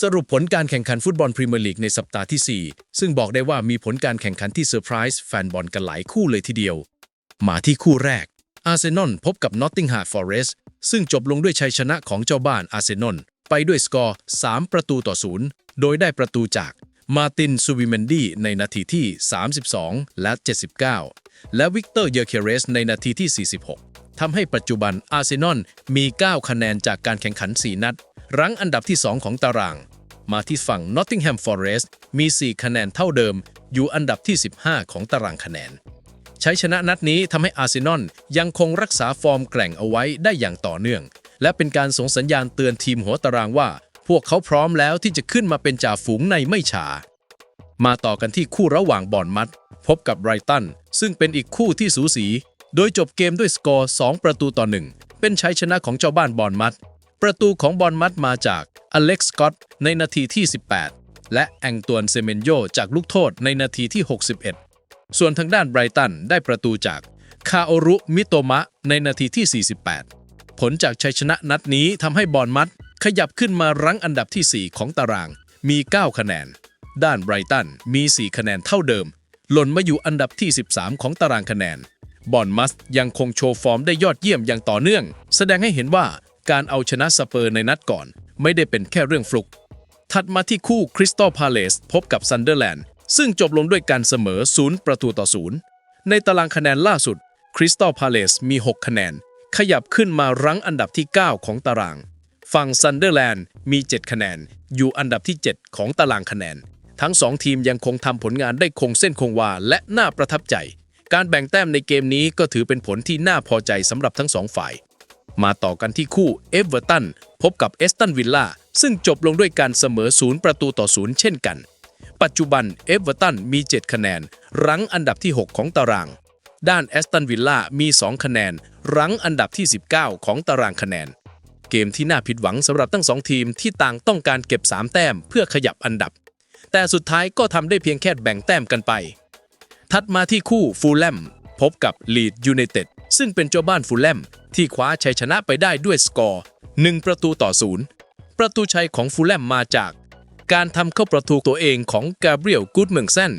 สรุปผลการแข่งขันฟุตบอลพรีเมียร์ลีกในสัปดาห์ที่ 4 ซึ่งบอกได้ว่ามีผลการแข่งขันที่เซอร์ไพรส์แฟนบอลกันหลายคู่เลยทีเดียว มาที่คู่แรก อาร์เซนอลพบกับนอตติงฮาร์ฟอเรสต์ซึ่งจบลงด้วยชัยชนะของเจ้าบ้านอาร์เซนอลไปด้วยสกอร์ 3 ประตูต่อศูนย์โดยได้ประตูจากมาตินซูวิเมนดีในนาทีที่ 32 และ 79 และวิกเตอร์เยอร์เคเรสในนาทีที่ 46 ทำให้ปัจจุบันอาร์เซนอลมี 9 คะแนนจากการแข่งขัน 4 นัด รั้งอันดับที่ 2 ของตาราง มาที่ฝั่ง Nottingham Forest มี 4 คะแนนเท่าเดิม อยู่อันดับที่ 15 ของตารางคะแนน ใช้ชนะนัดนี้ทำให้อาร์เซนอลยังคงรักษาฟอร์มแกร่งเอาไว้ได้อย่างต่อเนื่อง และเป็นการส่งสัญญาณเตือนทีมหัวตารางว่า พวกเขาพร้อมแล้วที่จะขึ้นมาเป็นจ่าฝูงในไม่ช้ามาต่อกันที่คู่ระหว่างบอนมัด พบกับไรตัน ซึ่งเป็นอีกคู่ที่สูสี โดยจบเกมด้วยสกอร์ 2 ประตูต่อ 1 เป็นชัยชนะของเจ้าบ้านบอนมัด ประตูของบอนมัดมาจาก อเล็กซ์สกอตในนาทีที่ 18 และแองตวนเซเมนโยจากลูกโทษในนาทีที่ 61 ส่วนทางด้านไบรตันได้ประตูจากคาโอรุมิโตมะในนาทีที่ 48 ผลจากชัยชนะนัดนี้ทำให้บอร์นมัดขยับขึ้นมารั้งอันดับที่ 4 ของตาราง มี 9 คะแนน ด้านไบรตันมี 4 คะแนนเท่าเดิม หล่นมาอยู่อันดับที่ 13 ของตารางคะแนน บอร์นมัสยังคงโชว์ฟอร์มได้ยอดเยี่ยมอย่างต่อเนื่อง แสดงให้เห็นว่าการเอาชนะสเปอร์ในนัดก่อน ไม่ได้เป็นแค่เรื่องฟลุก ถัดมาที่คู่คริสตัลพาเลสพบกับซันเดอร์แลนด์ซึ่งจบลงด้วยการเสมอ0ประตูต่อ0ในตารางคะแนนล่าสุดคริสตัลพาเลสมี 6 คะแนน ขยับขึ้นมารั้งอันดับที่ 9 ของตาราง ฝั่งซันเดอร์แลนด์มี 7 คะแนน อยู่อันดับที่ 7 ของตารางคะแนน ทั้ง 2 ทีมยังคงทำผลงานได้คงเส้นคงวาและน่าประทับใจ การแบ่งแต้มในเกมนี้ก็ถือเป็นผลที่น่าพอใจสำหรับทั้งสองฝ่าย มาต่อกันที่คู่เอเวอร์ตันพบกับเอสตันวิลล่าซึ่งจบลงด้วยการเสมอศูนย์ประตูต่อศูนย์เช่นกัน ปัจจุบันเอเวอร์ตันมี 7 คะแนน รั้งอันดับที่ 6 ของตาราง ด้านแอสตันวิลล่ามี 2 คะแนน รั้งอันดับที่ 19 ของตารางคะแนน เกมที่น่าผิดหวังสำหรับทั้งสองทีมที่ต่างต้องการเก็บ 3 แต้มเพื่อขยับอันดับ แต่สุดท้ายก็ทำได้เพียงแค่แบ่งแต้มกันไป ถัดมาที่คู่ฟูลแลม พบกับลีดยูไนเต็ดซึ่งเป็นเจ้าบ้านฟูลแลมที่คว้าชัยชนะไปได้ด้วยสกอร์ 1 ประตูต่อศูนย์ประตูชัยของฟูลแลมมาจาก การทำเข้าประตูตัวเองของกาเบรียลกูดเมืองเซน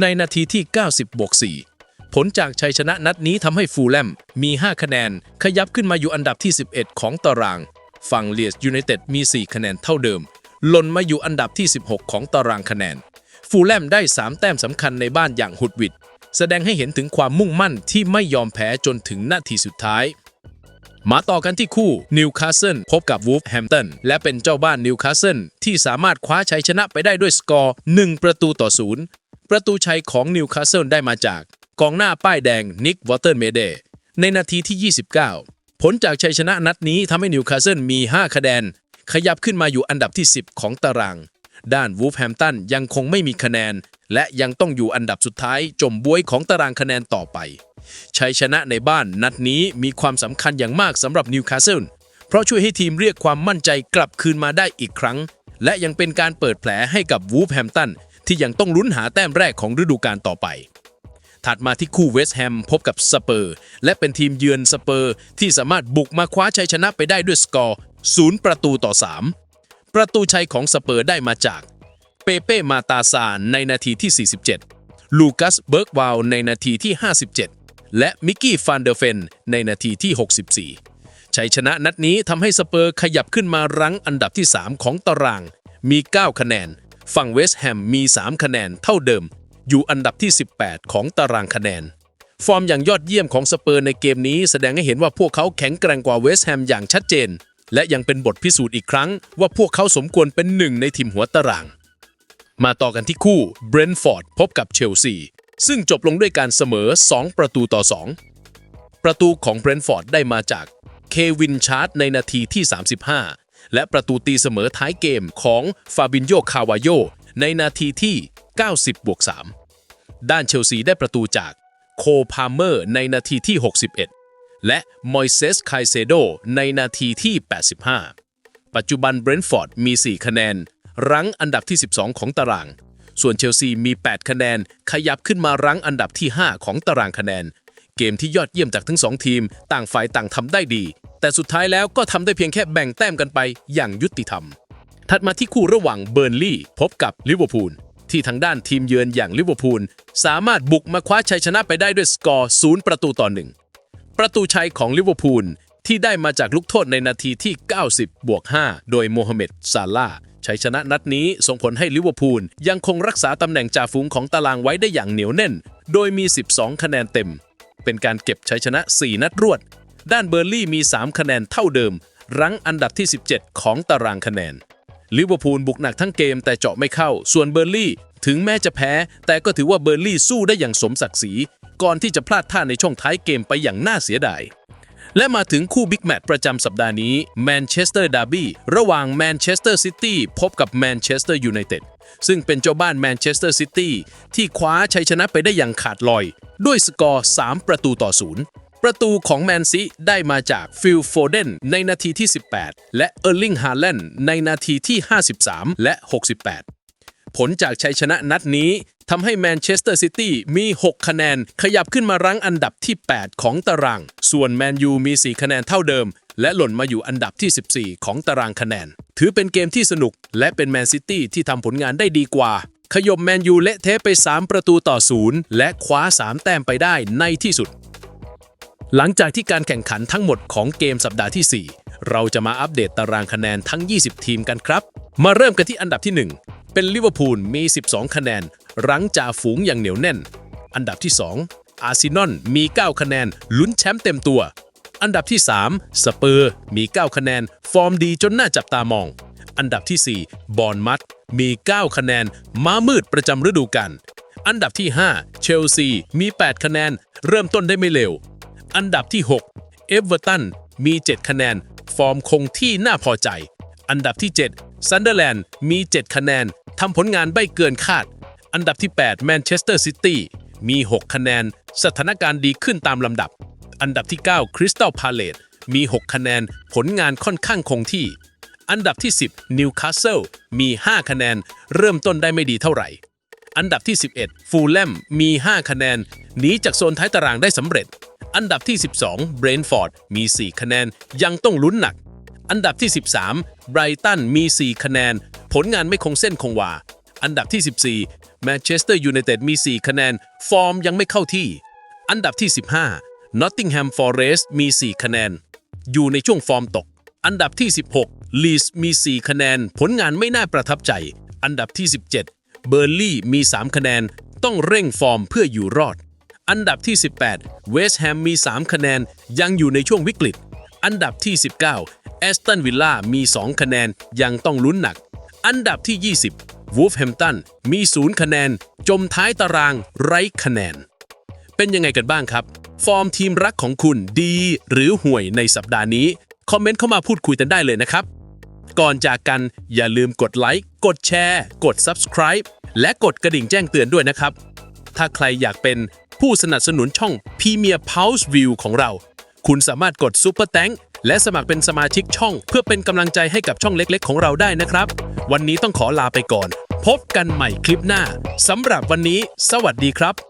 ในนาทีที่ 90บวก4ผลจากชัยชนะนัดนี้ทำให้ฟูลแลมมี 5 คะแนน ขยับขึ้นมาอยู่อันดับที่ 11 ของตาราง ฝั่งเลียสยูไนเต็ดมี 4 คะแนนเท่าเดิมหล่นมาอยู่อันดับที่ 16 ของตารางคะแนน ฟูลแลมได้ 3 แต้มสำคัญในบ้านอย่างหุดหวิด แสดงให้เห็นถึงความมุ่งมั่นที่ไม่ยอมแพ้จนถึงนาทีสุดท้าย มาต่อกันที่คู่นิวคาสเซิลพบกับวูฟแฮมป์ตันและเป็นเจ้าบ้านนิวคาสเซิลที่สามารถคว้าชัยชนะไปได้ด้วยสกอร์ 1 ประตูต่อศูนย์ประตูชัยของนิวคาสเซิลได้มาจากกองหน้าป้ายแดงนิกวอเตอร์เมเดในนาทีที่ 29 ผลจากชัยชนะนัดนี้ทำให้นิวคาสเซิลมี 5 คะแนน ขยับขึ้นมาอยู่อันดับที่ 10 ของตาราง ด้านวูฟแฮมตันยังคงไม่มีคะแนน และยังต้องอยู่อันดับสุดท้ายจมบวยของตารางคะแนนต่อไป ชัยชนะในบ้านนัดนี้มีความสำคัญอย่างมากสำหรับนิวคาสเซิลเพราะช่วยให้ทีมเรียกความมั่นใจกลับคืนมาได้อีกครั้ง และยังเป็นการเปิดแผลให้กับวูฟแฮมตันที่ยังต้องลุ้นหาแต้มแรกของฤดูกาลต่อไปถัดมาที่คู่เวสต์แฮมพบกับสเปอร์ และเป็นทีมเยือนสเปอร์ ที่สามารถบุกมาคว้าชัยชนะไปได้ด้วยสกอร์ 0 ประตูต่อ 3 ประตูชัยของสเปอร์ได้มาจาก เปเป้มาตาซานในนาทีที่ 47 ลูคัสเบิร์กวาลในนาทีที่ 57 และมิกกี้ฟานเดอร์เฟนในนาทีที่ 64 ชัยชนะนัดนี้ทำให้สเปอร์ขยับขึ้นมารั้งอันดับที่ 3 ของตาราง มี 9 คะแนน ฝั่งเวสต์แฮมมี 3 คะแนนเท่าเดิม อยู่อันดับที่ 18 ของตารางคะแนนฟอร์มอย่างยอดเยี่ยมของสเปอร์ในเกมนี้แสดงให้เห็นว่าพวกเขาแข็งแกร่งกว่าเวสต์แฮมอย่างชัดเจน และยังเป็นบทพิสูจน์อีกครั้ง ว่าพวกเขาสมควรเป็นหนึ่งในทีมหัวตาราง มาต่อกันที่คู่เบรนฟอร์ดพบกับเชลซีซึ่งจบลงด้วยการเสมอ 2 ประตูต่อ 2 ประตูของเบรนฟอร์ดได้มาจากเควินชาร์ตในนาทีที่ 35 และประตูตีเสมอท้ายเกมของฟาบินโยคาวาโยในนาทีที่ 90บวก3ด้านเชลซีได้ประตูจากโคพาเมอร์ในนาทีที่ 61 และมอยเซสไคเซโดในนาทีที่ 85 ปัจจุบันเบรนท์ฟอร์ดมี 4 คะแนน รั้งอันดับที่ 12 ของตาราง ส่วนเชลซีมี 8 คะแนน ขยับขึ้นมารั้งอันดับที่ 5 ของตารางคะแนน เกมที่ยอดเยี่ยมจากทั้ง 2 ทีม ต่างฝ่ายต่างทำได้ดี แต่สุดท้ายแล้วก็ทำได้เพียงแค่แบ่งแต้มกันไปอย่างยุติธรรม ถัดมาที่คู่ระหว่างเบอร์นลีย์พบกับลิเวอร์พูลที่ทางด้านทีมเยือนอย่างลิเวอร์พูลสามารถบุกมาคว้าชัยชนะไปได้ด้วยสกอร์ 0 ประตูต่อหนึ่ง ประตูชัยของลิเวอร์พูลที่ได้มาจากลูกโทษในนาทีที่ 90 บวก 5 โดยโมฮัมเหม็ดซาลาชัยชนะนัดนี้ส่งผลให้ลิเวอร์พูลยังคงรักษาตำแหน่งจ่าฝูงของตารางไว้ได้อย่างเหนียวแน่น โดยมี 12 คะแนนเต็ม เป็นการเก็บชัยชนะ 4 นัดรวด ด้านเบอร์ลี่มี 3 คะแนนเท่าเดิม รั้งอันดับที่ 17 ของตารางคะแนนลิเวอร์พูลบุกหนักทั้งเกมแต่เจาะไม่เข้า ส่วนเบอร์ลี่ ถึงแม้จะแพ้ แต่ก็ถือว่าเบอร์ลี่สู้ได้อย่างสมศักดิ์ศรี ก่อนที่จะพลาดท่าในช่วงท้ายเกมไปอย่างน่าเสียดายและมาถึงคู่บิ๊กแมตช์ประจำสัปดาห์นี้แมนเชสเตอร์ดาร์บี้ระหว่างแมนเชสเตอร์ซิตี้พบกับแมนเชสเตอร์ยูไนเต็ดซึ่งเป็นเจ้าบ้านแมนเชสเตอร์ซิตี้ที่คว้าชัยชนะไปได้อย่างขาดลอย ด้วยสกอร์ 3 ประตูต่อศูนย์ประตูของแมนซีได้มาจากฟิลโฟเดนในนาทีที่ 18 และเออร์ลิงฮาแลนด์ในนาทีที่ 53 และ 68 ผลจากชัยชนะนัดนี้ทำให้แมนเชสเตอร์ซิตี้มี 6 คะแนน ขยับขึ้นมารั้งอันดับที่ 8 ของตาราง ส่วนแมนยูมี 4 คะแนนเท่าเดิม และหล่นมาอยู่อันดับที่ 14 ของตารางคะแนน ถือเป็นเกมที่สนุก และเป็นแมนซิตี้ที่ทำผลงานได้ดีกว่า ขยมแมนยูเละเทะไป 3 ประตูต่อศูนย์และคว้า 3 แต้มไปได้ในที่สุด หลังจากที่การแข่งขันทั้งหมดของเกมสัปดาห์ที่ 4 เราจะมาอัปเดตตารางคะแนนทั้ง 20 ทีมกันครับ มาเริ่มกันที่อันดับที่ 1 เป็นลิเวอร์พูลมี 12 คะแนน รั้งจ่าฝูงอย่างเหนียวแน่น อันดับที่ 2 อาร์เซนอลมี 9 คะแนน ลุ้นแชมป์เต็มตัว อันดับที่ 3 สเปอร์มี 9 คะแนน ฟอร์มดีจนน่าจับตามอง อันดับที่ 4 บอร์นมัดมี 9 คะแนน ม้ามืดประจำฤดูกาลอันดับที่ 5 เชลซี มี 8 คะแนน เริ่มต้นได้ไม่เร็ว อันดับที่ 6 เอเวอร์ตัน มี 7 คะแนน ฟอร์มคงที่น่าพอใจ อันดับที่7ซันเดอร์แลนด์มี 7 คะแนนทำผลงานไม่เกินคาด อันดับที่8แมนเชสเตอร์ซิตี้มี 6 คะแนน สถานการณ์ดีขึ้นตามลำดับ อันดับที่9คริสตัลพาเลตมี 6 คะแนน ผลงานค่อนข้างคงที่ อันดับที่ 10นิวคาสเซิลมี 5 คะแนน เริ่มต้นได้ไม่ดีเท่าไหร่ อันดับที่ 11 ฟูลแลมมี 5 คะแนน หนีจากโซนท้ายตารางได้สำเร็จ อันดับที่ 12เบรนฟอร์ดมี 4 คะแนน ยังต้องลุ้นหนัก อันดับที่ 13 ไบรตันมี 4 คะแนน ผลงานไม่คงเส้นคงวา อันดับที่ 14 แมนเชสเตอร์ยูไนเต็ดมี 4 คะแนน ฟอร์มยังไม่เข้าที่ อันดับที่ 15นอตติงแฮมฟอเรสต์มี 4 คะแนน อยู่ในช่วงฟอร์มตก อันดับที่ 16 ลีสมี 4 คะแนน ผลงานไม่น่าประทับใจ อันดับที่ 17 เบอร์ลี่มี 3 คะแนน ต้องเร่งฟอร์มเพื่ออยู่รอด อันดับที่ 18 เวสต์แฮมมี 3 คะแนน ยังอยู่ในช่วงวิกฤต อันดับที่ 19 แอสตันวิลล่ามี 2 คะแนนยังต้องลุ้นหนัก อันดับที่ 20วูฟแฮมตันมี 0 คะแนน จมท้ายตารางไร้คะแนน เป็นยังไงกันบ้างครับ ฟอร์มทีมรักของคุณดีหรือห่วยในสัปดาห์นี้ คอมเมนต์เข้ามาพูดคุยกันได้เลยนะครับ ก่อนจากกันอย่าลืมกดไลค์กดแชร์ กด Subscribe และกดกระดิ่งแจ้งเตือนด้วยนะครับ ถ้าใครอยากเป็นผู้สนับสนุนช่อง Premier Pulse View ของเรา คุณสามารถกด Super Thank และสมัครเป็นสมาชิกช่อง เพื่อเป็นกำลังใจให้กับช่องเล็กๆ ของเราได้นะครับ วันนี้ต้องขอลาไปก่อน พบกันใหม่คลิปหน้าสำหรับวันนี้ สวัสดีครับ